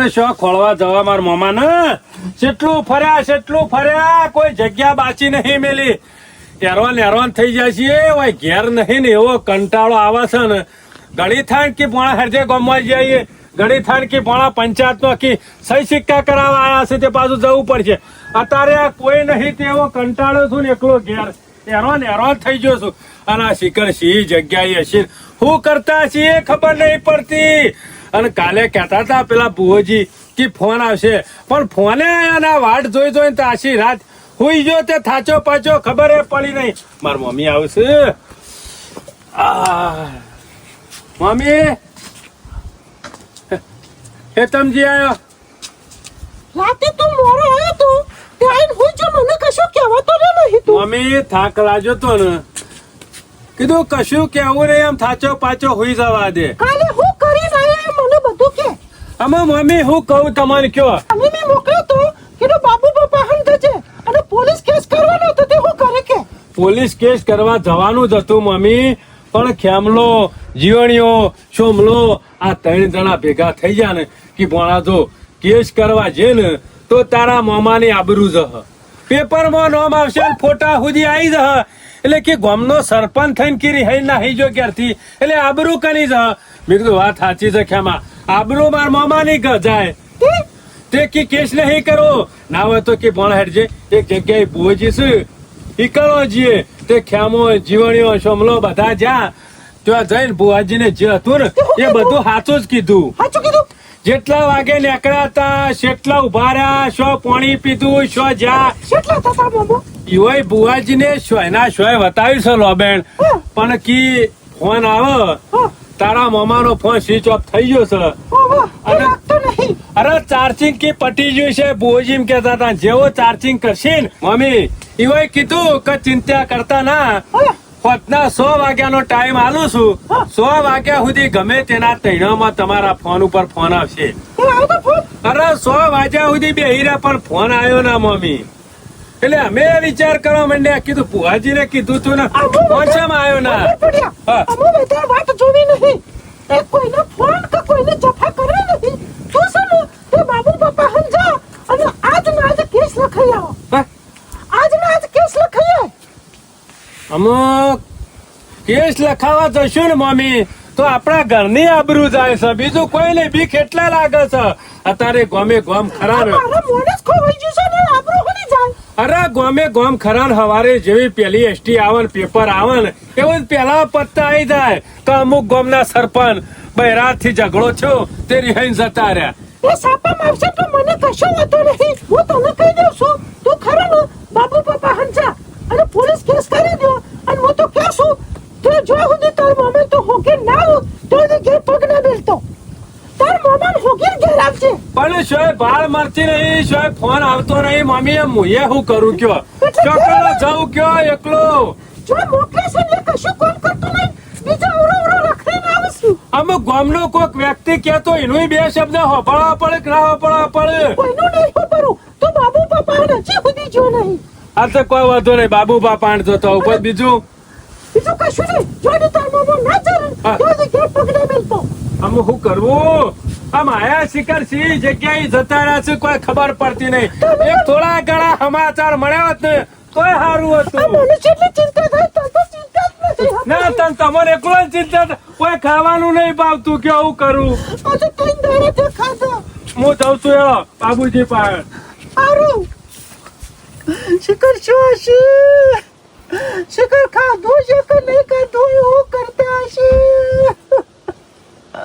ને શું ખોળવા જવા માર મામા ને? જેટલું ફર્યા જેટલું ફર્યા, કોઈ જગ્યા બાચી નહીં મેલી. હેરોન હેરોન થઈ જાય છે. ઓય ઘેર નહીં ને એવો કંટાળો આવે છે ને. ઘડી થાય કે પોણા હરજે ગમવા જઈએ. ઘડી થાય કે પોણા પંચાયત નો કે સહી સિક્કા કરાવવા આવ્યા છે, તે પાછું જવું પડશે. અત્યારે કોઈ નહીં તેવો કંટાળો છું ને એકલો ઘેર. હેરોન હેરોન થઈ ગયો છું. અને આ શિખર સિંહ જગ્યાએ હશે. શું કરતા છીએ ખબર નહીં પડતી. અને કાલે કહેતા હતા પેલા ભુવોજી કે ફોન આવશે. પણ ફોને આના વાટ જોઈ જોઈને તો આશી રાત હુઈ ગયો તે થાચો પાચો ખબર પડી નહીં. માર મમ્મી આવશે. મમ્મી. હેતમજી આવ્યો રાતે તું મોરો આવ્યો તો ત્યાં હું જો મને કશું કહેવાતો નહીં તું. મમ્મી થાક લાજો તો ને. કીધું કશું કેવું નહીં એમ થાચો પાચો હુઈ જવા દે. કાલે હું કરીને આયા મને બધું કે આમાં મમ્મી હું કહું તમારે કયો? અને મેં મોકલ્યો તો કીધું બાપુ પપ્પા હમ થશે અને પોલીસ કેસ કરવાનો હતો તે હું કરે કે? પોલીસ કેસ કરવા જવાનું જ હતું મમ્મી પણ ખેમલો જીવણીઓ સોમલો આ ત્રણ જણા ભેગા થઈ ગયા ને કે ભણા જો કેસ કરવા જે ને તો તારા મામાની આબરૂ જહ પેપરમાં નામ આવશે ફોટા સુધી આવી જહ એટલે કે ગામનો સરપંચ થઈને કીરી હઈ ના હઈ જો ક્યારથી? એટલે આબરૂ કરી જહ મેં કીધું વાત સાચી છે ખેમા. આબરૂ માર મામાની ની ગજાય તે કી કેસ નહીં કરો. ના હોય તો કે ભણ હેડજે. એક જગ્યાએ છે ઈકળો જીએ. તે ખ્યામો જીવણીઓ શમલો બધા જ્યાં. ત્યાં જઈને ભુવાજીને જે હતું ને એ બધું સાચું જ કીધું. સાચું કીધું? જેટલા વાગે નીકળ્યા હતા કેટલા ઊભા રહ્યા શો પાણી પીધું શો જ્યાં. કેટલા થતા મોમો? ઈવોય ભુવાજીને શોયના શોય બતાવ્યું છે લોબેન પણ કી ફોન આવે. તારા મામાનો ફોન સ્વિચ ઓફ થઈ ગયો છે. અરે ચાર્જિંગ કે પટી ગયું છે બોજીમ કેતા હતા. જેવો ચાર્જિંગ કરશે ને મમ્મી ઈવોય કીધું કે ચિંતા કરતા ના. હોતના સો વાગ્યાનો ટાઈમ આલું છું. સો વાગ્યા સુધી ગમે તેના તૈણામાં તમારા ફોન ઉપર ફોન આવશે. અરે સો વાગ્યા સુધી બેહી રહ્યા પણ ફોન આવ્યો ના મમ્મી. એટલે અમે વિચાર કરવા માંડ્યા કીધું ભુવાજીને કીધું તું ને આવું આવ્યો ના. ખબર પડ્યા. હા. અમો બધા વાત જોવી નહીં. એ કોઈને ફોન કે કોઈને જફા કરવી નહીં. તું છે ને તે બાબુ બાપા હમ અને આજ ના આજ કેસ લખાઈ આવો. આજ ના આજ કેસ લખાઈ આવ. અમુક કેસ લખાવા જશું ને મમ્મી તો આપણા ઘરની આબરૂ જાય છે. બીજું કોઈ નહીં. બીક એટલા લાગે છે. અત્યારે ગમે ગોમ ખરાબ ખોવાઈ ગયું છે અરે ગોમે ગોમ ખરાન હવારે જેવી પેલી એસટી આવન પેપર આવન, એવું પેલા પત્તા આવી જાય કે અમુક ગોમના સરપંચ બૈરાતથી ઝઘડો થયો, તે રિહાઈન જતા રહ્યા. એ સાપા માવશે તો મને કશો વાંધો નહીં. હું તને કહી દઉં છું, તું ખરો ને બાપુ બાપા હંસા અને પોલીસ કેસ કરી દો. અને હું તો કહું છું? તું જો હું તાર મમ્મી તો હોકે ના આવું તો એને ઘેર પગ ના બેલતો તાર મોબાઈલ હોકે ઘેર છે પણ શોય ભાળ મરતી નહીં શોય ફોન આવતો નહીં મમ્મી એ મુએ હું કરું કયો? ચોકલો જાઉં કયો એકલો? જો મોકલે છે ને કશું કોમ કરતો નહીં. બીજા ઉરો ઉરો રખડીને આવે છે અમુક ગામનો કોઈક વ્યક્તિ કહેતો એનું બે શબ્દ હોપળવા પડે કે ના હોપળવા પડે? કોઈનું નહીં હોપરું તો બાબુ બાપા હજી સુધી જો નહીં. આ તો કોઈ વાંધો નહીં. બાબુ બાપા આણ જતો ઉપર બીજું? બીજું કશું નહીં. જો તાર મોબાઈલ ના ચાલે. તો કે પકડે બેલતો આમ શું કરવું? આ માયા શિખર સી જગ્યાએ જતા રહ્યા છે કોઈ ખબર પડતી નહીં. એક થોડા ઘણા સમાચાર મળ્યા હોત ને તોય સારું હતું. ના તન તમારે એકલો ચિંતા કોઈ ખાવાનું નહીં ભાવતું કે આવું કરું? હું જઉં છું એલો બાબુજી પાસે. સારું શિખર શું હશે? શિખર ખાધું છે કે નહીં ખાધું એવું કરતા હશે? આ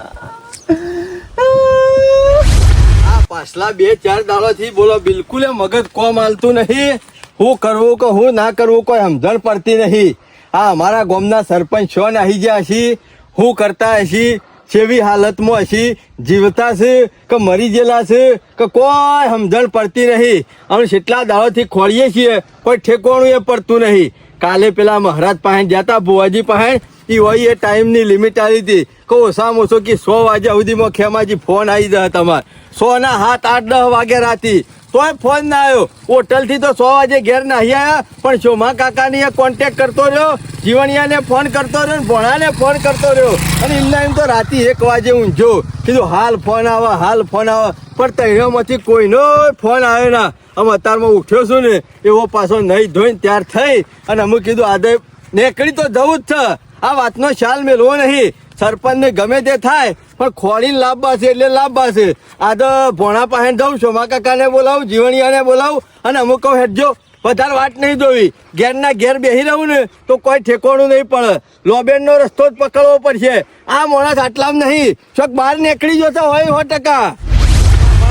પાછલા બે ચાર દાડોથી બોલો, બિલકુલ મગજ કોમ હાલતું નહીં. હું કરવું કે હું ના કરવું કોઈ સમજણ પડતી નહીં. આ અમારા ગામના સરપંચ છો ને આવી ગયા હશી હું કરતા હશી, જેવી હાલતમાં હશી. જીવતા છે કે મરી ગયેલા છે કે કોઈ સમજણ પડતી નહીં. અમે કેટલા દાડોથી ખોળીએ છીએ, કોઈ ઠેકોણું એ પડતું નહીં. કાલે પેલા મહારાજ પાસે જતા ભુવાજી પાસે. ઈ હોય એ ટાઈમની લિમિટ આવી હતી. કે ઓછામાં ઓછો કે સો વાગ્યા સુધીમાં ખેમાજી ફોન આવી જાય તમારે. સો ના હાથ આઠ દસ વાગે રાતી. તોય ફોન ના આવ્યો હોટલથી તો સો વાગે ઘેર નાહી આવ્યા પણ શોમા કાકાની કોન્ટેક્ટ કરતો રહ્યો, જીવણિયાને ફોન કરતો રહ્યો ને ભોણાને ફોન કરતો રહ્યો. અને એમના એમ તો રાતે એક વાગે ઊંઝો કીધું, હાલ ફોન આવે, હાલ ફોન આવે. પણ તૈયામાંથી કોઈનો ફોન આવ્યો ના. અમે અત્યારમાં ઉઠ્યો છું ને, એવો પાછો નહીં ધોઈને ત્યાર થઈ. અને અમે કીધું, આદે, નીકળી તો જવું જ છે. આ વાતનો ખ્યાલ મેળવો નહીં. સરપંચને ગમે તે થાય, પણ ખોળીને લાભ છે એટલે લાભ છે આ તો ભોણા પાસે જાઉં શોમા કાકાને બોલાવું, જીવણિયાને બોલાવું, અને અમુક હેઠજો વધારે વાત નહીં જોવી. ઘેરના ઘેર બેસી રહું ને, તો કોઈ ઠેકોણું નહીં પડે. લોબેનનો રસ્તો જ પકડવો પડશે. આ માણસ આટલામાં નહીં. ચોક બહાર નીકળી જતો હોય સો ટકા.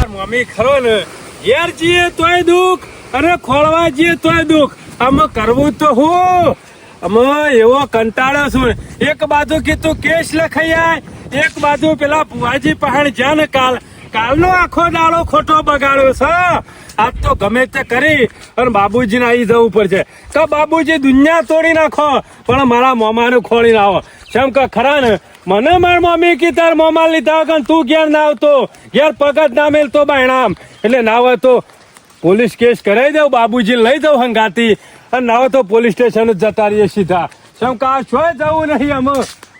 મમ્મી, ખરો ને. ઘેર જઈએ તોય દુઃખ, અને ખોળવા જઈએ તોય દુઃખ. આમાં કરવું તો હું. અમે, એવો કંટાળો છું. એક બાજુ કીધું કેસ લખાઈ આય, એક બાજુ પેલા ભુવાજી પહાડ જ્યાં ને કાલ. કાલનો આખો દાડો ખોટો બગાડ્યો છે. આજ તો ગમે તે કરી અને બાબુજીને આવી જવું પડશે. તો બાબુજી, દુનિયા તોડી નાખો, પણ મારા મોમાને ખોળી આવો. જેમ કે ખરા ને, મને માર મમ્મી કી, તાર મોમા લીધા વગર તું ઘેર ના આવતો. ઘેર પગત ના મેલતો બાયણામ. એટલે ના હોય તો પોલીસ કેસ કરાવી દઉં, બાબુજી લઈ દઉં હંગાતી. અને ના હોય તો પોલીસ સ્ટેશન જ જતા રહીએ સીધા. જેમ કે આ જવું નહીં અમે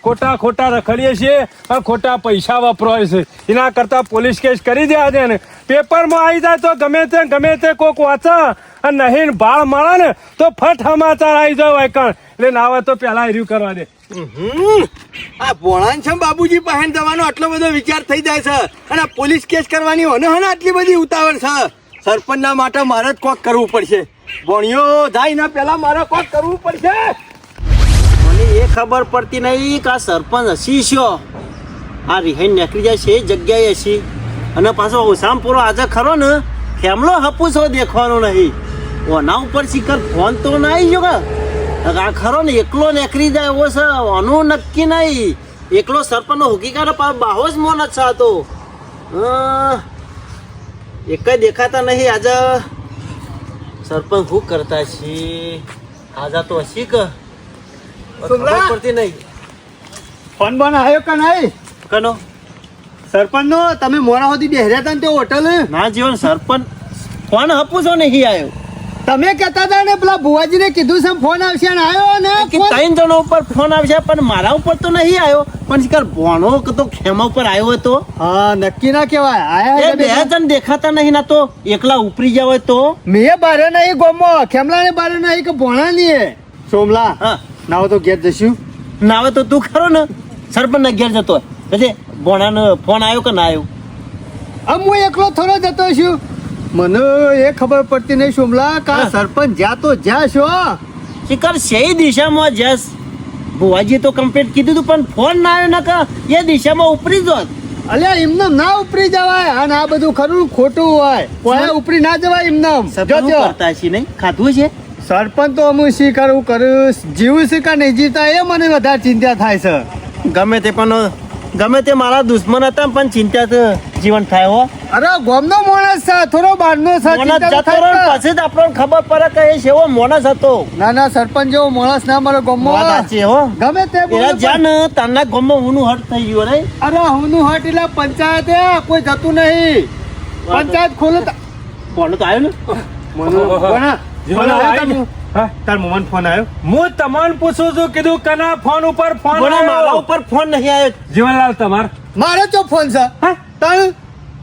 ખોટા ખોટા રખડીએ છીએ અને ખોટા પૈસા વપરાય છે. એના કરતા પોલીસ કેસ કરી દે આજે ને. પેપરમાં આવી જાય તો ગમે તે ગમે તે કોક વાંચે. અને નહીં ભાળ મળે ને, તો ફટ સમાચાર આવી જાય વાયકણ. એટલે ના હોય તો પેલા રિવ્યુ કરવા દે. આ ભોળાન છે બાબુજી પાસે જવાનો આટલો બધો વિચાર થઈ જાય છે? અને પોલીસ કેસ કરવાની હોને હને આટલી બધી ઉતાવળ છે? સરપંચના માટે મારે જ કોક કરવું પડશે. ભોણિયો જાય ના પેલા મારે કોક કરવું પડશે. મને એ ખબર પડતી નહીં કે આ સરપંચ હસી છો. આ રિહાઈ નીકળી જાય છે એ જગ્યાએ હસી. અને પાછો ઓસામ પૂરો આજે ખરો ને થેમલો હપુસો દેખવાનો નહીં. ઓના ઉપર શિખર ફોન તો ના આવી ગયો આ ખરો ને એકલો નીકળી જાય એવો છે આનું નક્કી નહીં. એકલો સરપંચનો હુકીકાર બાહો જ મોન છે આ તો. અ, એક દેખાતા નહીં આજે. સરપંચ શું કરતા છે? આજે તો હશી કે? ખબર પડતી નહીં. ફોન બોન આવ્યો કે નહીં? કનો? સરપંચ નો તમે મોડા સુધી બેહર્યા હતા ને તે હોટલ? ના જીવન સરપંચ ફોન હપુસો નહીં આવ્યો તમે કહેતા હતા ને પેલા ભુવાજી ને કીધું છે ફોન આવશે ને આવ્યો ને કે ત્રણ જણો ઉપર ફોન આવશે પણ મારા ઉપર તો નહીં આવ્યો પણ શિકાર ભોણો તો ખેમા ઉપર આવ્યો હતો હા નક્કી ના કેવાય આયા બે જણ. દેખાતા નહીં ના તો એકલા ઉપરી જાવ હોય તો. મેં બારે નહીં ગોમો ખેમલા ને બારે નહીં કે ભોણા ની સોમલા હા. ના હોય તો ઘેર જશું. ના આવે તો તું ખરો ને સરપંચ ના ઘેર જતો હોય. ભોણાનો ફોન આવ્યો કે ના આવ્યો આમ હું એકલો થોડો જતો છું. મને એ ખબર પડતી નહીં શુમલા કા સરપંચ જ્યાં તો જ્યાં છો શિકાર સહી દિશામાં જસ ભુવાજી તો કમ્પ્લીટ કીધું તું પણ ફોન ના આવ્યો ના એ દિશામાં ઉપરી જોત અલ્યા એમને ના ઉપરી જવાય અને આ બધું ખરું ખોટું હોય. કોઈ ઉપરી ના જવાય એમને જોજો કરતા છે નહીં. ખાધું છે સરપંચ તો હું શી હું કરું જીવું છે નહીં જીતા એ મને વધારે ચિંતા થાય છે. ગમે તે પણ ગમે તે મારા દુશ્મન હતા પણ ચિંતા જીવન થાય હો. અરે ગોમનો માણસ છે થોડો બહારનો છે મોણસ જતો રહ્યો ને પછી જ આપણને ખબર પડે કે એ સેવો મોણસ હતો. છે. ના ના સરપંચ જેવો માણસ ના મારો ગોમો સાચી હો. ગમે તે બોલે જાન તારના ગામમાં ઊનું હટ થઈ ગયું રે અરે હુંનું હટ એટલે પંચાયત એ કોઈ જતું નહીં. પંચાયત ખોલે તા- તો આવ્યો ને? મને. કોના? હા? તાર મોમાન ફોન આવ્યો હું તમને પૂછું છું કીધું કના ફોન ઉપર ફોન મારા ઉપર ફોન નહીં આવ્યો જીવનલાલ તમાર? મારે ચો ફોન છે? હા? તારું?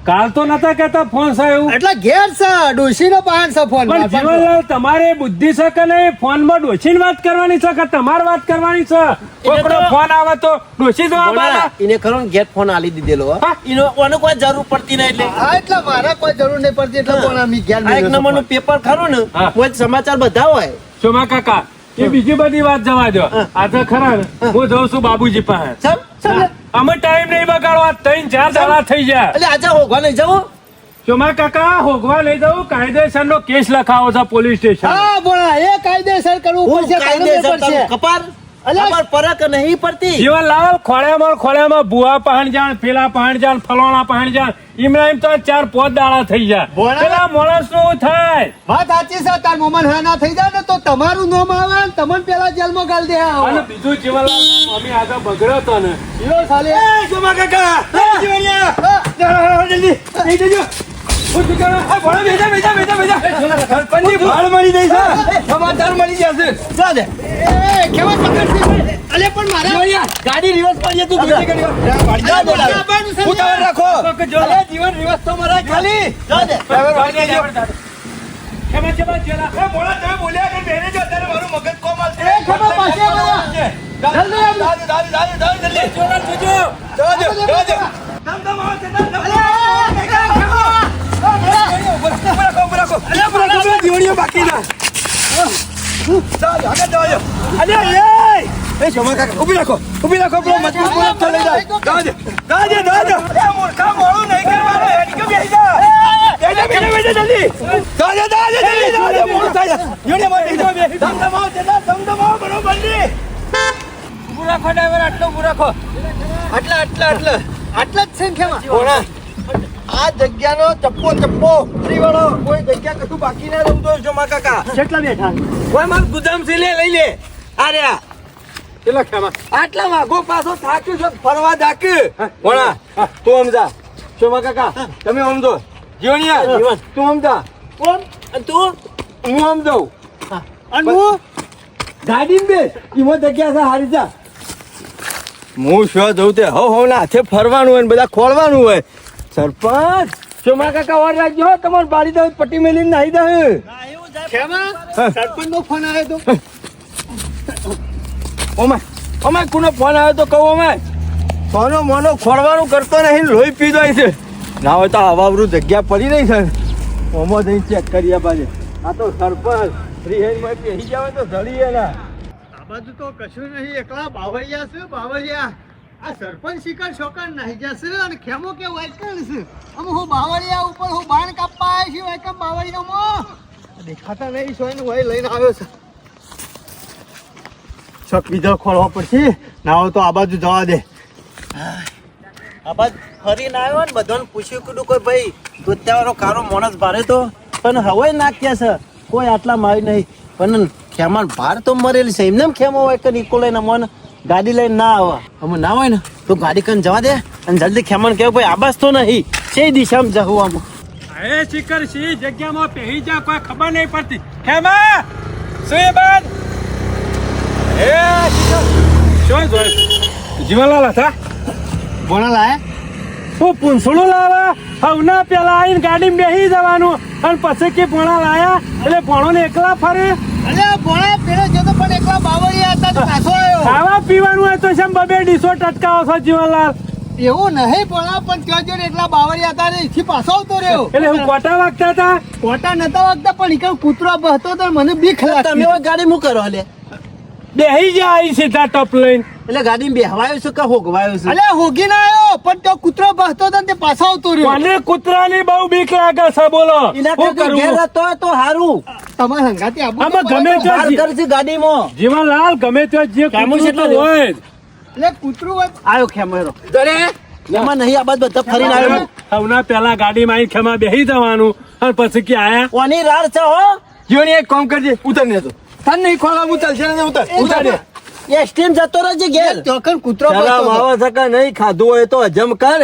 કાલ તો નતા કેતા ફોન એવું એટલે ઘેર છે ડોશીનો પાન છે ફોન પણ જીવનલાલ તમારે બુદ્ધિ છે કે નહીં? ફોનમાં ડોશી વાત કરવાની છે કે તમારે વાત કરવાની છે? કોકડો ફોન આવે તો ડોશી જવાબ આવે એને ખરો ઘેર ફોન આલી દીધેલો હા? એનો ઓને કોઈ જરૂર પડતી નહીં એટલે. હા એટલે મારે કોઈ જરૂર નહીં પડતી એટલે. ફોન આમી ઘેર એક નંબરનું પેપર ખરું ને કોઈ સમાચાર બધા હોય. સોમા કાકા એ બીજી બધી વાત જવા દો આજે ખરા હું. જઉં છું બાબુજી પાસે. સમ સમ અમે ટાઈમ નહીં બગાડવા ત્રણ ચાર દાડા થઈ જાય એટલે આજે હોગવા નહીં જવું? ચોમા કાકા હોગવા લઈ જવું કાયદેસર નો કેસ લખાવો છે પોલીસ સ્ટેશન હા બોલા એ કાયદેસર કરવું પડશે કાયદેસર કાયદેસર પડશે કપાર? અલ્યા. કપાર પરક નહીં પડતી. જીવનલાલ ખોળ્યામાં ખોળ્યામાં બુઆ પહાણ જાણ પેલા પહાણ જાણ ફલાણા પહાણ જાણ. ઇમરાન તો ચાર પોત દાડા થઈ જાય. પેલા માણસનું થાય. વાત સાચી છે તાર મોમન હા ના થઈ જાય ને તો તમારું નામ આવે ને તમને પેલા જેલમાં ગાલ દે અને બીજું જીવનલાલ મમ્મી આગળ બગડ્યો તો ને. સાલે. કાકા. જલ્દી. જજો. ગાડી રિવર્સ પડી તું રાખો. જીવન રિવર્સ તો ખાલી. મારું આવો. જલ્દી દો, દો. ધમ. ઊભા રાખો, ઊભા રાખો. ઊભા પેલા બાકી દો, દો. એ! એ, મજબૂત બોલક તો લઈ જાઓ. જવા દો, જવા દો, જવા દો. અરે, મૂર્ખા, મોડું નહીં કરવાનું. હેડી કે બેસી જા. જા, બેસી જા, જલ્દી. જવા દો, જવા દો, જલ્દી, જવા દો, થાય છે. જીવણીઓ માં બે. ધમ ધમ આવો, ધમ ધમ બરોબરની. ઊભું રાખો, આટલું રાખો. આટલા, આટલા, આટલા. આટલા જ સંખ્યામાં કોણા? આ જગ્યાનો ચપ્પો ચપ્પો. ફરીવાળો કોઈ જગ્યા કશું બાકી ના રહું તો જો મા કાકા. કેટલા બેઠા. કોઈ માર ગુદામ સીલે લે. લઈ લે આ. રહ્યા કેટલા ખેમા આટલા વાઘો પાછો થાક્યું છે ફરવા ધાક વણા તું સમજા જો. મા કાકા તમે સમજો જીવણિયા જીવન તું સમજા કોણ? અને તું? હું સમજાવું અને હું? ગાડી બે ઈમો જગ્યા છે હારી જા. હું શું જઉં તે? હવ હવ ના હાથે ફરવાનું હોય ને બધા ખોળવાનું હોય. સરપંચ! મારા કાકા વાર રાખજો હો તમારે બારી દઉં પટ્ટી મેલી નાહી દઉં સરપંચ નો ફોન આવ્યો તો? ઓમાય ઓમાય કોનો ફોન આવ્યો તો કહું ઓમાય સોનો મોનો ખોળવાનું કરતો નહીં લોહી પી જાય છે. ના હોય તો હવાવરું જગ્યા પડી રહી છે. ઓમો જઈને ચેક કરીએ બાજુ. આ તો સરપંચ રિહેનમાં બેસી જાવ તો ધડી એના. આ બાજુ તો કશું નહીં એકલા બાવળિયા શું બાવળિયા. આ સરપંચ શિકાર શોકર નાહી. જશે અને ખેમો કે વાયકણ છે અમે હું બાવળિયા ઉપર હું બાણ કાપવા આવ્યો છું વાયકમ બાવળિયામાં? દેખાતા નહીં છો ને હોય લઈને આવ્યો છે. છક બીજો ખોલવા પડશે. ના તો આ બાજુ જવા દે. આ બાદ ફરીને આવ્યો ને, બધાને પૂછ્યું કીધું કોઈ ભાઈ દોત્યાવાળો કારો માણસ ભારે તો, પણ હવે નાખ્યા છે? કોઈ આટલા મારી નહીં. પણ ખેમાન ભાર તો મરેલી છે. એમને ખેમો હોય કે ઇકો લઈને મન? ગાડી લઈને ના આવે. અમે ના હોય ને તો ગાડી કન જવા દે. અને જલ્દી ખેમણ કેવું ભાઈ આબાસ તો નહીં. છે દિશામાં જવું આમ. એ શિખર સિંહ જગ્યામાં પહેરી જા કોઈ ખબર નહીં પડતી. ખેમા સુયબાન એ શિખર શું જોઈ જીવનલાલ હતા? ભણા લાયા હું પૂંછડું લાવા. હવના પેલા આવીને ગાડી બેસી જવાનું. અને પછી કે ભોણા લાયા એટલે ભોણો ને એકલા ફરે. અરે ભણા પેલો જતો પણ એકલા બાવળિયા હતા તો પાછો આવ્યો ખાવા પીવાનું હોય તો શેમ બબે ડીસો ટટકાવો છો જીવનલાલ એવું નહીં પણ પણ ત્યાં જોડે એટલા બાવળિયા હતા ને એથી પાછો આવતો રહ્યો. એટલે હું કોટા વાગતા હતા? કોટા નતા વાગતા પણ એક કૂતરો બહતો તો મને બીક તમે લાગતી. હવે ગાડી મુ કરો લે. બેહી જા અહીં સીધા ટોપ લઈને એટલે ગાડી બેહવાયો છે કે હોગવાયો છે? અલે હોગી ના આવ્યો પણ તો કૂતરો બહતો તો તે પાછો આવતો રહ્યો. મને કૂતરાની બહુ બીક લાગે છે બોલો. હું કરું? ઘેર હતો તો હારું. તમારે હંગાતી આબુ આમાં ગમે પડે. તે- હાર કરશે ગાડીમાં. જીવનલાલ ગમે તે જે કામ છે કેટલા તો હોય. એટલે કૂતરું આવ્યો ખેમેરો એમાં નહીં આ બાદ બધા ફરીને આવ્યો. હવના પેલા ગાડીમાં આવીને ખેમા બેસી જવાનું અને પછી કે આયા? કોની રાડ છે હો. જીવણી એક કામ કરજે ઉતર ને તો. તન નહીં ખોલા ઉતર છે ને ઉતર. ઉતર દે એ સ્ટીમ જતો રહેજે ઘેર. ચોકન કૂતરો. આવે નહીં ખાધું હોય તો હજમ કર.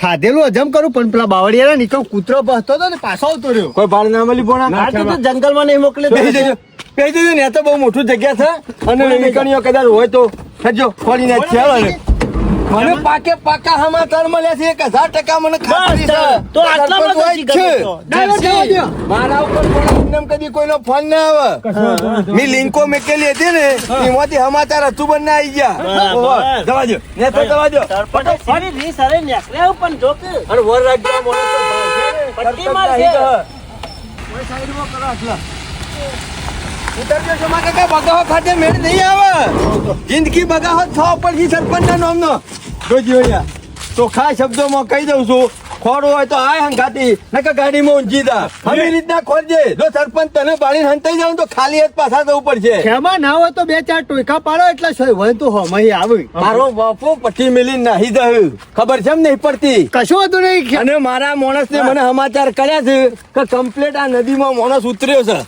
ખાધેલું હજમ કરું પણ પેલા બાવળિયા નીકળ કૂતરો બહતો હતો ને પાછો આવતો રહ્યો. કોઈ ભાડ ના મળી પોણા? ના, તો જંગલમાં નહીં મોકલે બેસી જજો. બેસી જજો ને તો બહુ મોટું જગ્યા છે. અને નીકળ્યો કદાચ હોય તો. ખજો ખોલીને જ છે મને પાકે પાકા સમાચાર મળ્યા છે એક હજાર ટકા મને ખાતરી છે. તો આટલા બધા જ. છે. મારા ઉપર પણ એમને કદી કોઈનો ફોન ના આવે. મેં લિંકો મેકેલી હતી ને એમાંથી સમાચાર હતું બંને આવી ગયા. જવા દો. ને તો જવા દો. ફરી રીસ સરે નેકલે પણ જો અને વર છે. ને. પટ્ટી. આવી ગયા. કોઈ સાઈડમાં કરો આટલા. ઉતરજો જમા કાકા ખાતે મેળ નહીં આવે. જિંદગી બગાવો થવા પડશે સરપંચ ના નામનો. જોજો અહીંયા. ચોખ્ખા શબ્દોમાં કહી દઉં છું. ખોડું હોય તો આય હંગાતી નકર ગાડીમાં ઊંચી દા આવી રીતના ખોરજે જો સરપંચ તને બાળીને હંતાઈ જાવ તો ખાલી હાથ પાછા જવું પડશે. ખેમા ના હોય તો બે ચાર ટોયકા પાડો એટલે સોય હોય તો હમઈ આવે. મારો બાપો પછી મેલી નાહી દઉં ખબર છે નહીં પડતી? કશું હતું નહીં અને મારા માણસ ને મને સમાચાર કર્યા છે કે કમ્પ્લેટ આ નદીમાં માણસ ઉતર્યો છે.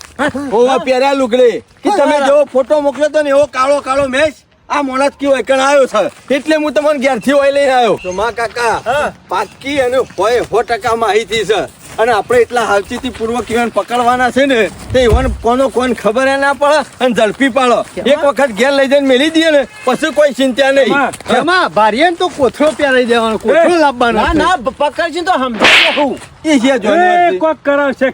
ઓવા પહેર્યા લુગડે. કે તમે જેવો ફોટો મોકલ્યો તો ને એવો કાળો કાળો મેચ? આ મોણસ કયો એકણ આવ્યો છે? એટલે હું તમને ઘેરથી હોય લઈને આવ્યો. તો માં કાકા પાકી અને હોય સો ટકા માહિતી છે. અને આપણે એટલા હાલચીથી પૂર્વક ઈવન પકડવાના છે ને તે ઈવન કોનો કોણ ખબર ના પડે અને ઝડપી પાડો. એક વખત ઘેર લઈ જઈને મેલી દઈએ ને પછી કોઈ ચિંતા નહીં. એમાં ભારે ભારીએ તો કોથળો પહેરાઈ દેવાનો કોથળો લાવવાનો ના ના પકડજી તો સમજાય હું. એ છે જોનવર કોક કરાવશે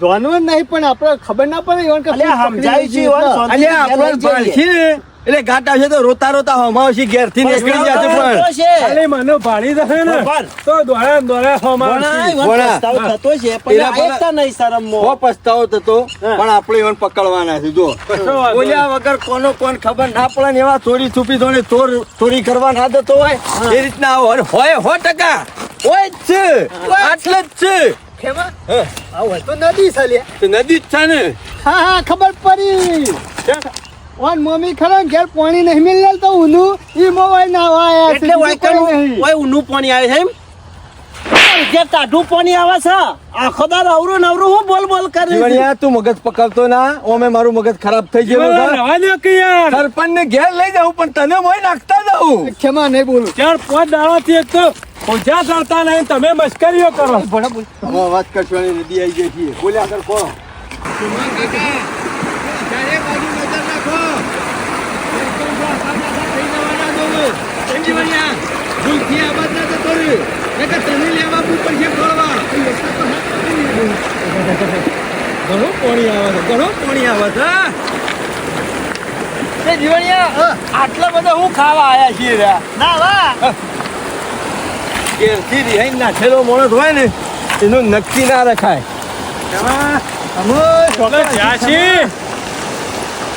જોનવર? નહીં પણ આપણે ખબર ના પડે ઈવન કે સમજાય છે ઈવન, અલ્યા આપણે ને. એટલે ઘાટ આવશે તો રોતા રોતા હમાવશી ઘેરથી નીકળી જશે પણ. ખાલી મને ભાડી દે ને. તો દોડા દોડા હોમાં ભણા, આવશે. ઈવન ભણા. પસ્તાવો થતો છે પણ એના નહીં આયતા નહીં શરમમાં. પસ્તાવો થતો પણ આપણે ઈવન પકડવાના છે જો. બોલ્યા વગર કોનો કોણ ખબર ના પડે ને એવા ચોરી છુપી થોડી ચોર ચોરી કરવા ના દેતો હોય. એ રીતના હોય હોય હો ટકા. હોય જ છે. આટલે જ છે. ખેમા? આવો તો નદી છે. તો નદી જ છે ને. હા હા ખબર પડી. ઓન મમ્મી ખરા ઘેર પાણી નહીં મિલેલ તો ઉનું ઈ મોવાય નાવા આયા એટલે બીજું વાયકાનું ઓય ઊનું પાણી આવે છે એમ? જે ટાઢું પાણી આવે છે આખો દાર અવરું ને હું બોલ બોલ કરી જીવણિયા તું મગજ પકડતો ના ઓમે મારું મગજ ખરાબ થઈ ગયું જીવન છે. કે યાર. સરપંચ ને ઘેર લઈ જાઉં પણ તને મોય નાખતા જાઉં. ક્ષમા નહીં બોલું. ચાર પાંચ દાડાથી એક તો ઓછા ચાલતા નહીં તમે મશ્કરીઓ કરો. હવે વાત કરશવાની નદી આવી ગઈ છે. બોલ્યા કર કો ઘણું પાણી આવે છે ઘણું પાણી આવે છે. જીવણિયા આટલા બધા હું ખાવા આયા છીએ ના વા. ઘેરથી રિહાઈ નાખેલો માણસ હોય ને એનું નક્કી ના રખાય. એટલે જ્યાંથી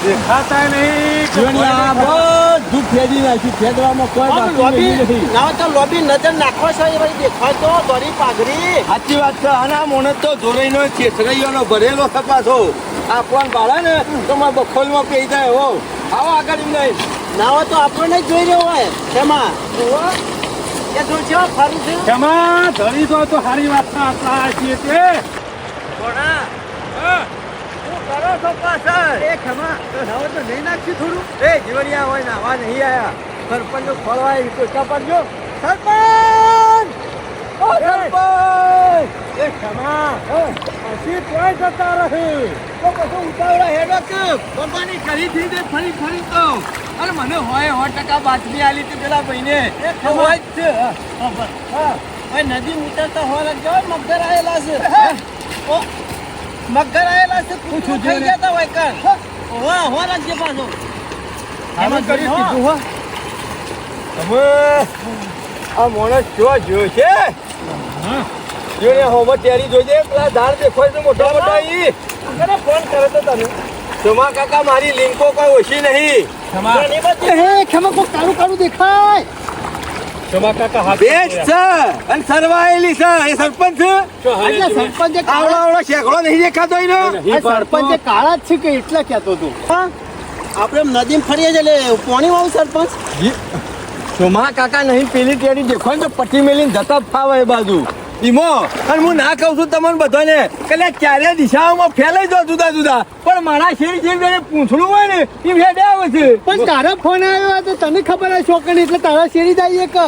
દેખાતા નહીં. બધું ફેદી નાખ્યું ફેદવામાં કોઈ લોબી ના તો લોબી નજર નાખો છો એ ભાઈ દેખાય તો દોરી પાઘડી. સાચી વાત છે. અને આ મોણસ તો જોરાઈનો છેસરાઈઓનો ભરેલો કપાસો આ કોણ ભાડા ને? તો મારા બખોલમાં પેઈ જાય હો. આવો આગળ એમ નહીં ના હોય તો આપણને જ જોઈ રહ્યો હોય. શેમાં? એ જો છે ફરું છે. ખેમા ધરી દો તો સારી વાત ના આટલા છીએ તે હા. કરો છો પાછળ. એ ખેમા હવે તો નહીં નાખશું થોડું. એ જીવણિયા હોય નાવા નહીં આયા. સરપંચ ખોલવાય કોચા પડજો સરપંચ! ઓ સરપંચ! એ ખેમા પછી કોઈ જતા રહે તો પછી ઉતાવળા હેડો કે પપ્પાની કરી થી તે ફરી ફરી તો. અરે મને હોય સો ટકા બાતમી આલી હતી પેલા ભાઈને. એ જ છે. ભાઈ નદી ઉતરતા હોય જો મગર આયેલા છે ઓ મગર આયેલા છે પૂછું થઈ જતા હોય કર ઓવા હો લાગજે પાછો. આમાં કરી કીધું હો. તમે આ માણસ જો જો છે જોને હોમો તૈયારી જોજે પેલા ધાર દેખાય છે મોટા મોટા ઈ. તને ફોન કરે તો તને. સોમા કાકા મારી લિંકો કોઈ ઓછી નહીં. બાજુ એ કોઈ કાળું કાળું દેખાય. ખેમા કાકા છે. અને સરવાયેલી છે. એ સરપંચ છે? એટલે જીવન. આવડો કાળા આવડો શેકડો નહીં દેખાતો એનો. નહીં આ કાળા જ છે કે એટલા કહેતો હતો હા? આપણે નદીમાં ફરીએ જ એટલે પોણી વાળું સરપંચ? સોમા કાકા નહીં પેલી ટેડી દેખો ને તો પટ્ટી મેલીને જતા ફાવે એ બાજુ. ઈમો અને હું ના કહું છું તમને બધાને કે ચારે દિશાઓમાં ફેલાઈ જાવ જુદા જુદા. પણ મારા શેર શેર પૂંછડું હોય ને એ ફેડે આવે છે. પણ તારો ફોન આવ્યો તો તને ખબર હોય છોકરી એટલે તારા શેરી જાય કે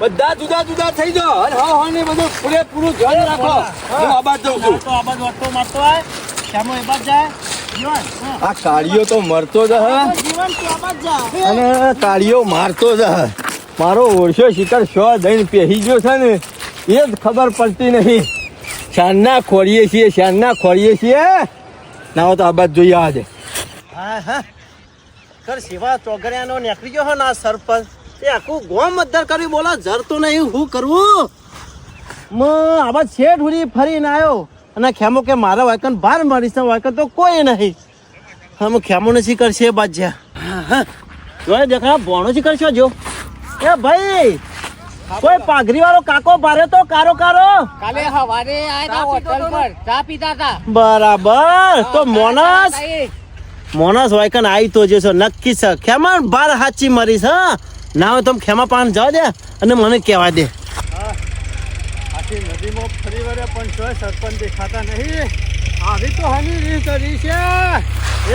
બધા જુદા જુદા થઈ જાઓ. અને હા હા ને બધું પૂરેપૂરું ધ્યાન રાખો. હું. આ બાજુ જઉં છું. તો આબાદ બાજુ મારતો હોય શ્યામો એ બાદ જાય. આ કાળીઓ તો મરતો જા અને કાળીઓ મારતો જ મારો ઓળશો શિકાર શો દઈને પહેરી ગયો છે ને એ જ ખબર પડતી નહીં. શાનના ખોરીએ છીએ શાનના ખોરીએ છીએ. ના હો તો આ બાજુ જોઈએ આજે હા હા. કર સેવા ચોગરિયાનો નીકળી ગયો ના સરપંચ. એ આખું ગોમ મતદાર કરી બોલો જરતો નહીં હું કરવું મ આવા છેડ હુરી ફરીને આવ્યો અને ખેમો કે મારા વાયકન બાર મારીશ વાયકન તો કોઈ નહીં. હમ ખેમો નથી કરશે બાજ્યા જો દેખા ભોણો થી કરશો જો. એ ભાઈ કોઈ પાઘરી વાળો કાકો ભારે તો કારો કારો. કાલે હવારે આયા હોટલ પર. ચા પીતા હતા બરાબર. તો મોનસ મોનસ હોય કન આવી તો જશો નક્કી છે. ખેમા બાર હાચી મરીશ હા? ના હોય તો ખેમા પાન જાવ દે અને મને કહેવા દે. આખી નદીમાં ફરી વળે પણ તોય સરપંચ દેખાતા નહીં. આવી તો હાની રીત કરી છે.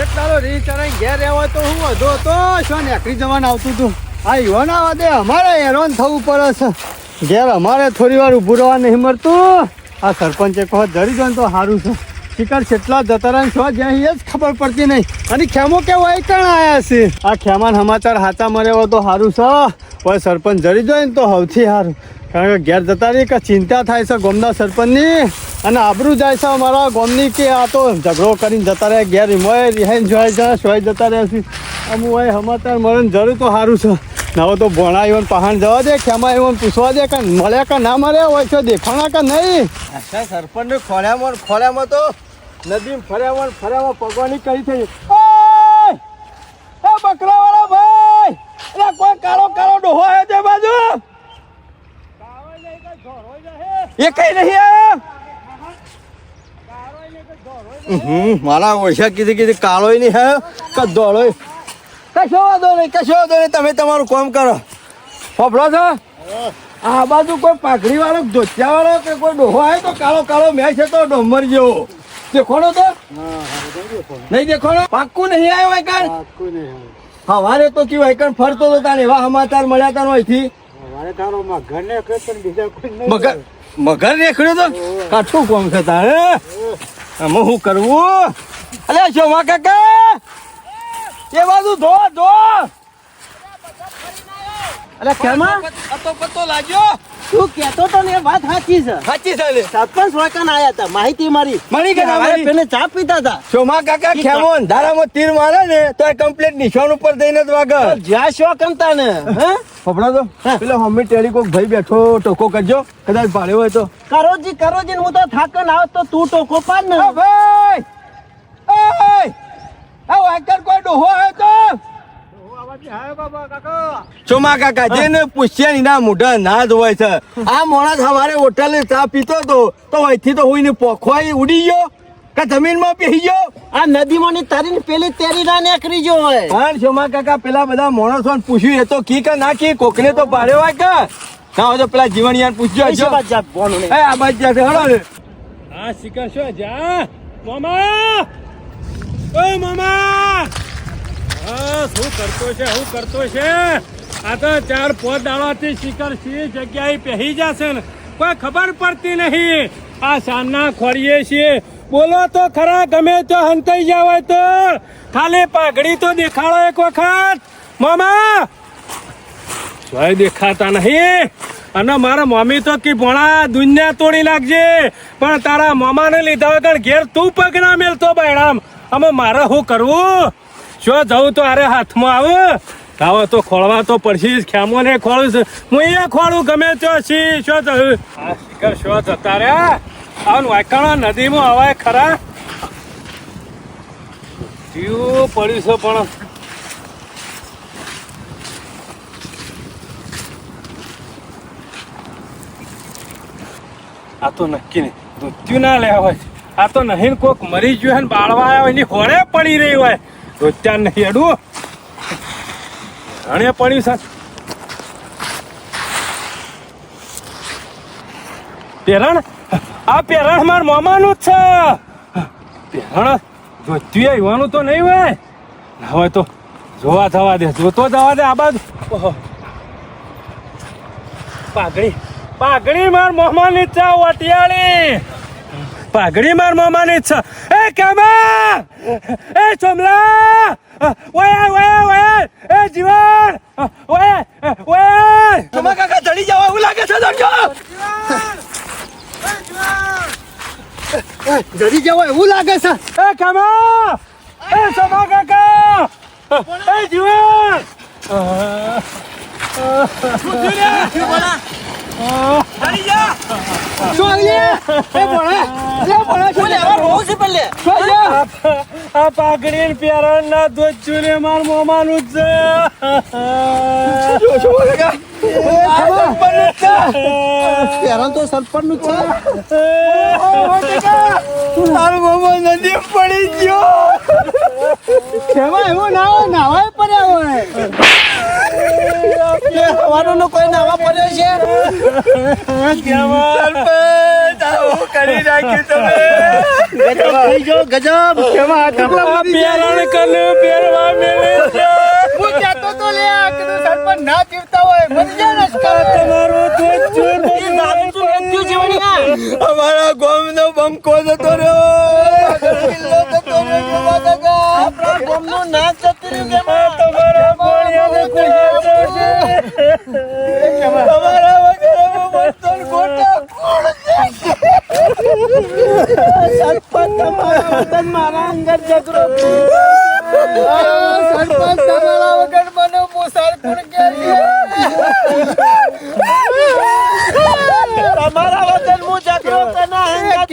એક તારો રી ચરાઈ ઘેર રહેવો તો હું વધો તો શું નેકરી જવાનું આવતું હતું આ યુવાન આવા દે, અમારે હેરાન થવું પડે છે. ઘેર અમારે થોડી વાર ઊભું રહેવા નહીં મળતું આ સરપંચ એક વખત જડી જાય તો સારું છે. શિકાર કેટલા જતા રહ્યા છો, જ્યાં એ જ ખબર પડતી નહીં. અને ખેમો કેવો હોય કણ આવ્યા છે? આ ખેમાન સમાચાર હાચા મરે હોય તો સારું છે. હોય સરપંચ, જડી જાય ને તો સૌથી સારું કારણ કે ઘેર જતા રહી કે ચિંતા થાય છે ગોમના સરપંચની. અને આબરૂ જાય છે અમારા ગોમની કે આ તો ઝઘડો કરીને જતા રહે ઘેર રિમોય રિહાઈને જોઈ જાય સોય જતા રહ્યા છે. અમુક હોય સમાચાર મળે જરૂર તો સારું છે. ના તો ભોણા એવો પહાણ જવા દે ખેમા એવન પૂછવા દે કે મળ્યા કે ના મળ્યા હોય છે દેખાણા કે નહીં? અચ્છા સરપંચ ખોળ્યામાં ખોળ્યામાં તો નદી ફર્યામાં ફર્યામાં પગવાની કરી થઈ? ઓય! બકરા બકરાવાળા ભાઈ! એટલે કોઈ કાળો કાળો ડોહો આવ્યો તે બાજુ? એ કઈ નહીં મારા ઓછા કીધી કીધી કાળો નહીં હે કે દોડો કશો વાંધો નહીં, કશો વાંધો નહીં, તમે તમારું કામ કરો. ફફડો છો? આ બાજુ કોઈ પાઘડી વાળો ધોતિયા વાળો કે કોઈ ડોહો આવે તો કાળો કાળો મેં છે તો ડોમર જેવો. દેખોણો તો? નહીં દેખોણો? પાક્કું નહીં આવ્યો વાયકણ હવારે તો કેવું વાયકણ ફરતો તો તાને એવા સમાચાર મળ્યા તા અહીંથી. મગર રેખડ્યો તો? કાઠું કોમ છે તારે? આમાં શું કરવું? અલે શોમા કાકા! એ બાજુ ધો ધો. અરે ખેમા અતો પતો લાગ્યો. તું કેતો તો ને વાત સાચી છે. સાચી છે લે સરપંચ વાકન આયા તા માહિતી મારી. મળી કે મળી? પેલે ચા પીતા તા સોમા કાકા ખેમો અંધારામાં તીર મારે ને તો એ કમ્પ્લીટ નિશાન ઉપર દઈને જ વાગે. જ્યાં શો કમતા ને હે? ફફડા તો પેલો હમી ટેલી કોક ભાઈ બેઠો ટોકો કરજો. કદાચ ભાડે હોય તો. કરોજી કરોજી હું તો થાકન આવ તો તું ટોકો પાડ ને. ભાઈ! ઓય ચોમા કાકા જેને પૂછ્યા ની ના મોઢા ના જ હોય છે. આ મોણા સવારે હોટલે ચા પીતો હતો તો અહીંથી તો હોઈને પોખવાઈ ઉડી ગયો કે જમીનમાં બેસી ગયો? આ નદીમાં ની તરીને પેલી તેરી ના નીકળી જો હોય. હા ચોમા કાકા પેલા બધા માણસો પૂછ્યું એ તો કી કે ના કી? કોકને તો પાડે હોય કે? ના હોય તો પેલા જીવણિયાને પૂછજો જો. જાત આ બાજ જશે હળો આ શિકાર શું જા. મામા! ઓ મામા! શું કરતો છે, શું કરતો છે? આ તો ચાર પોત દાડાથી શિકાર સી જગ્યાએ પહેરી જશે ને? કોઈ ખબર પડતી નહીં. આ સાંજના ખોરીએ છીએ. બોલો તો ખરા, ગમે તો હંતાઈ હોય તો. ખાલી પાઘડી તો દેખાડો એક વખત. મામા! ભાઈ દેખાતા નહીં. અને મારા મમ્મી તો કી ભણા દુનિયા તોડી નાખજે. પણ તારા મામાને લીધા વગર ઘેર તું પગ ના મેલતો બૈરામ અમે મારે શું કરવું શું જવું તો અરે હાથમાં આવે? આવો તો ખોળવા તો પડશે ખ્યામો ને ખોળું છે. હું એ ખોળું, ગમે તો છી શું થયું આ શિખર શું જતા રહ્યા? આવું વાયકાણા નદીમાં અવાય ખરા? જીવ પડ્યું છે પણ. આ તો નક્કી નહીં. મૃત્યુ ના લેવા હોય આ તો નહીં કોક મરી ગયું હોય ને બાળવા આવ્યા એની હોળે પડી રહી હોય. રોત્યા નહીં અડવું ઘણે પડ્યું સર પેરણ? આ પેરણ માર મામાનું જ છે. પેરણ જોત્યું યુવાનું તો નહીં હોય. હોય તો જોવા જવા દે. જોતો જવા દે આ બાજુ. પાઘડી. પાઘડી માર મોહમાની છે વટિયાળી પાઘડી માર મોહમાની જ છે. એ કેમા? એ ચોમલા? ઓય ઓય ઓય એ જીવન? ઓય ઓય શોમા કાકા ચડી જાવ એવું લાગે છે દરજો જરી જાવ એવું લાગે છે. એ કેમા? એ સમા કાકા. એ જીવન. શું બોલે, આ પાઘડી પેરણ ના માર મોમાનું જ પેરણ તો સરપંચનું છે તારું પડી ગયો શેમાં એવું ના હોય નાવાય પડ્યા હોય. હવાનો કોઈ નાવા પડ્યો છે? કરી નાખ્યું તમે. ગજબ થઈ ગયો ગજબ. શેમાં આટલા પેરણ કને પેરવા મેળે હું કહેતો તો લે આ કીધું સરપંચ ના જીવતા હોય મરી જાય દારૂ તો જીવણીયા. અમારા ગામનો બંકો જતો રહ્યો. કિલ્લો તમારા તમારા મારા અંદર જગરો સરપંચ તમારા વગર મને મુસારપુર તમારા વતન હું જગરો તને અંગત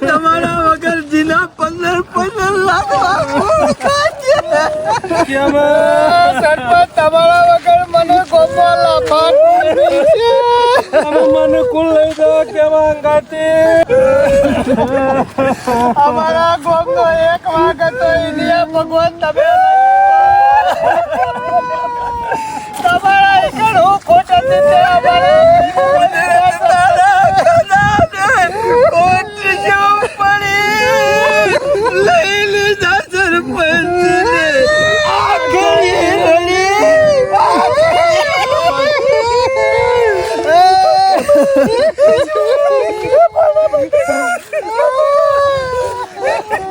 તમારા વગર જીના પંદર પંદર લાખ તમારા વગર મને ગોમો લાફાટ મને કુલ લઈ દો એક ભગવાન તમે. તમારા એકડ હું ખોટા લઈ લીધા સરપંચ આખરી એ બોલે પતી જા એ બંધ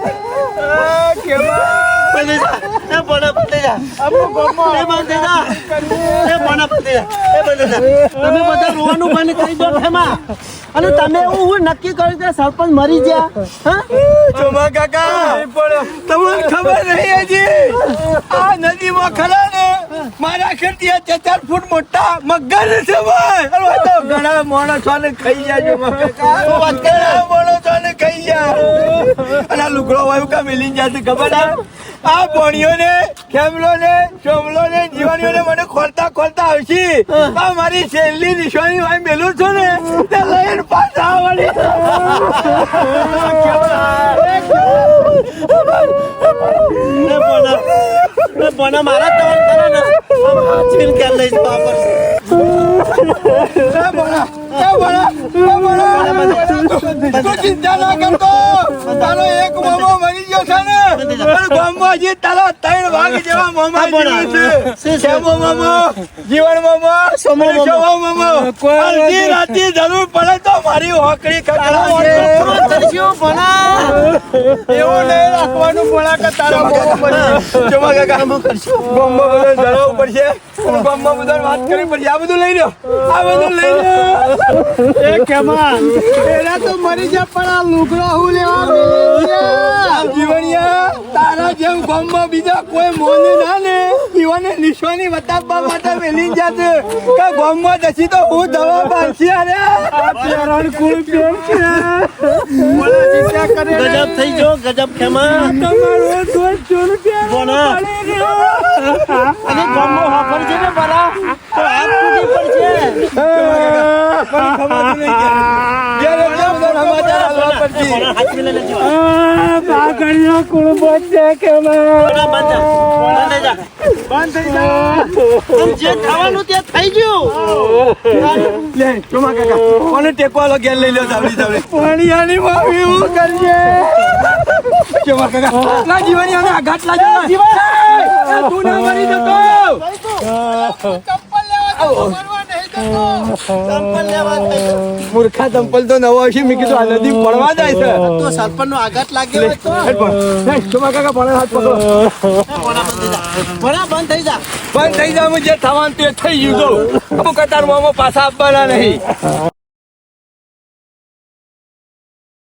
થઈ જા એ બોલે પતી જા એ બંધ થઈ જા તમે બધા રોવાનું બંધ કરી દો ફેમાં. અને તમે એવું હું નક્કી કર્યું કે સરપંચ મરી ગયા. હા? કાકા તમને ખબર નહીં હજી? આ નદીમાં ખરા ને? મારા ખેતી ચાર ચાર ફૂટ મોટા મગર છે ભાઈ. ઘણા મોણસો ને ખાઈ જાય માણસો ને જાય અને આ લુગડો વાયુ કા મેલી જશે ખબર આ પોણીઓ ને ખેમલો ને ચોમલો ને જીવાણીઓ ને મને ખોલતા ખોલતા આવશે. આ મારી છેલ્લી નિશાની વાય મેલું છું ને તે લઈને પાછા બોલે મારા તવન કરો ને. હાચવીને ક્યાં લઈ જવા પડશે. ચિંતા ના કરતો તારો એક મોમો મરી ગયો છે ને પણ ગામમાં હજી તારા ત્રણ વાઘ જેવા મામા જીવે છે. શ્યામો મામો? જીવન મામો? સમો મામો? અડધી રાતે જરૂર પડે તો મારી હોકડી કરશું ભણા એવું નહીં રાખવાનું ભણા કે તારા. જમા કાકા ગામમાં બધો જણાવવું પડશે. ગામમાં બધા વાત કરવી પડશે. આ બધું લઈ લો આ બધું લઈ લો એ કેમાં એના તો મરી જા પણ આ લુગડો હું લેવા જીવણિયા તારા જેમ ગામમાં બીજા કોઈ મોને ના ને ઈવાને નિશાની બતાવવા માટે મેલી જાત કે ગામમાં જશી તો હું દવા બાંધી અરે ભોળા ચિંતા કરે ગજબ થઈ ગયો ગજબ ખેમા બોના અને ગમો હોફર છે ને બરા તો હાથ પર છે ઘેર એટલે બધા કાગળિયો કુળબો છે કે બંધ? જા. બોના લઈ જા? બંધ થઈ જા. જે ખાવાનું તે થઈ ગયું. લે ચોમા કાકા કોને ટેકો આલો લઈ લ્યો જાવડી જાવડી પાણીયાની માવી હું કરજે ચોમા કાકા ના જીવણિયાને આઘાત લાગ્યો એ, તું ના મરી જતો. ચપ્પલ લેવા મૂર્ખા ચંપલ તો નવો હશે. મેં કીધું આ નદી પડવા જાય છે. તો સરપંચ નો આઘાત લાગ્યો હોય તો હેડ પણ. હેડ, ચોમા કાકા પડે હાથ પકડો. બોના બંધ થઈ જા. બંધ થઈ જા. જે થવાનું તે થઈ ગયું તો અમુક કતાર મામા પાછા આપવાના નહીં.